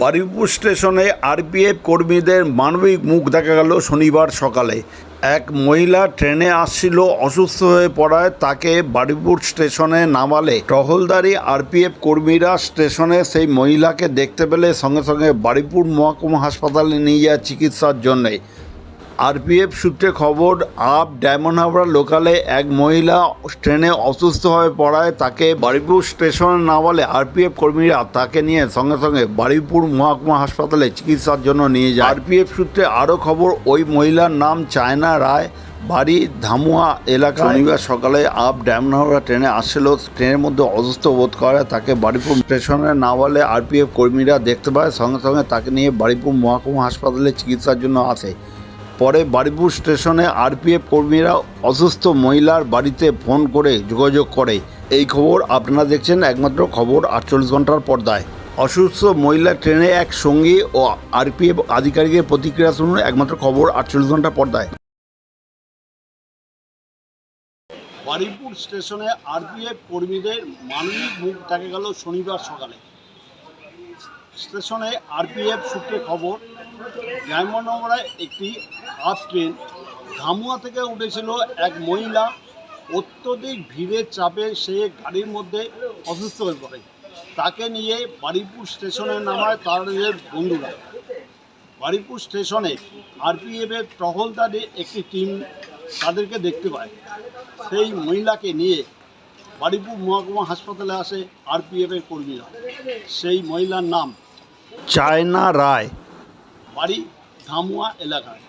বারুইপুর স্টেশনে আরপিএফ কর্মীদের মানবিক মুখ দেখা গেল শনিবার সকালে। এক মহিলা ট্রেনে আসছিল, অসুস্থ হয়ে পড়ায় তাকে বারুইপুর স্টেশনে নামালে। টহলদারি আরপিএফ কর্মীরা স্টেশনে সেই মহিলাকে দেখতে পেলে সঙ্গে সঙ্গে বারুইপুর মহকুমা হাসপাতালে নিয়ে যায় চিকিৎসার জন্যে। আরপিএফ সূত্রে খবর আপ ডায়মন্ড হাবড়া লোকালে এক মহিলা ট্রেনে অসুস্থ হয়ে পড়ায় তাকে বারুইপুর স্টেশনে না নামালে আরপিএফ কর্মীরা তাকে নিয়ে সঙ্গে সঙ্গে বারুইপুর মহাকুমা হাসপাতালে চিকিৎসার জন্য নিয়ে যায়। আরপিএফ সূত্রে আরও খবর ওই মহিলার নাম চায়না রায় বাড়ি ধামুয়া এলাকা শনিবার সকালে আপ ডায়মন্ড হাবড়া ট্রেনে আসছিল ট্রেনের মধ্যে অসুস্থ বোধ করে তাকে বারুইপুর স্টেশনে নামালে আরপিএফ কর্মীরা দেখতে পায় সঙ্গে সঙ্গে তাকে নিয়ে বারুইপুর মহাকুমা হাসপাতালে চিকিৎসার জন্য আসে। পরে বারুইপুর স্টেশনে আরপিএফ কর্মীরা অসুস্থ মহিলার বাড়িতে ফোন করে যোগাযোগ করে। এই খবর আপনারা দেখছেন একমাত্র খবর আটচল্লিশ ঘণ্টার পর্দায়। অসুস্থ মহিলা ট্রেনে এক সঙ্গী ও আরপিএফ আধিকারিকের প্রতিক্রিয়া শুনুন একমাত্র খবর আটচল্লিশ ঘণ্টা পর্দায়। বারিপুর স্টেশনে আরপিএফ কর্মীদের মানবিক মুখ দেখা গেল শনিবার সকালে। স্টেশনে আরপিএফ সূত্রে খবর ডায়মন্ডনগরায় একটি হাফ ট্রেন ধামুয়া থেকে উঠেছিল এক মহিলা। অত্যধিক ভিড়ের চাপে সে গাড়ির মধ্যে অসুস্থ হয়ে পড়ে। তাকে নিয়ে বারুইপুর স্টেশনে নামায় তাদের বন্ধুরা। বারুইপুর স্টেশনে আরপিএফের টহলদারি একটি টিম তাদেরকে দেখতে পায়। সেই মহিলাকে নিয়ে বারুইপুর মহকুমা হাসপাতালে আসে আরপিএফের কর্মীরা। সেই মহিলার নাম চায়না রায়। বাড়ি ধামুয়া এলাকায়।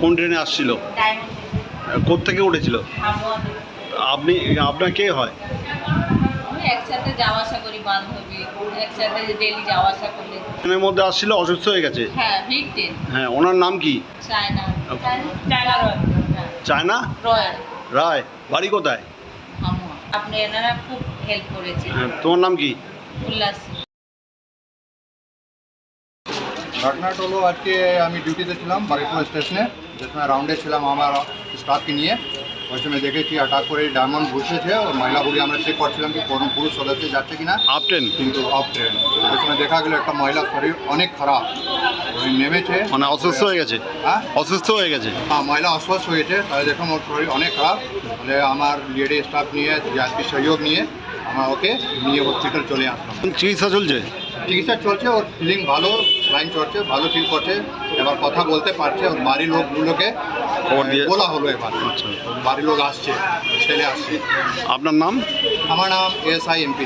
কোন ট্রেনে আসছিল? কোথেকে উঠেছিল? আপনি আপনার কে হয়? একসাথে যাওয়া আসা করি বান্ধবী একসাথে ডেলি যাওয়া আসা করি ট্রেনের মধ্যে আসছিল অসুস্থ হয়ে গেছে? হ্যাঁ ট্রেন। হ্যাঁ ওনার নাম কি? চায়না। চায়না? হ্যাঁ চায়না? রয়্যাল রায় বাড়ি কোথায়? আপনি এনারা খুব হেল্প করেছে। হ্যাঁ, তোমার নাম কি? উল্লাস। ঘটনাটা হলো আজকে আমি ডিউটিতে ছিলাম বারিপুর স্টেশনে যে সময় রাউন্ডে ছিলাম আমার স্টাফকে নিয়ে। ওই সময় দেখেছি অ্যাটাক করে ডায়মন্ড বসেছে ওর মহিলা বলি আমরা চেক করছিলাম কি কোনো পুরুষ সদস্য যাচ্ছে কিনা। আপ ট্রেন কিন্তু অফ ট্রেন ওই সময় দেখা গেলো একটা মহিলার শরীর অনেক খারাপ ওই নেমেছে। মানে অসুস্থ হয়ে গেছে? হ্যাঁ? অসুস্থ হয়ে গেছে? হ্যাঁ মহিলা অস্বস্થ হয়েছে তাহলে দেখুন ওর শরীর অনেক খারাপ। তাহলে আমার লেডি স্টাফ নিয়ে যাত্রী সহযোগ নিয়ে আমরা ওকে নিয়ে হসপিটাল চলে আসলাম। চিকিৎসা চলছে? চিকিৎসা চলছে ওর ফিলিং ভালো লাইন চলছে ভালো ফিল করছে। এবার কথা বলতে পারছে ওর বাড়ির লোকগুলোকে। খবর দিয়ে- বলা হলো এবার আচ্ছা। বাড়ির লোক আসছে ছেলে আসছে আপনার নাম আমার নাম এস আই এমপি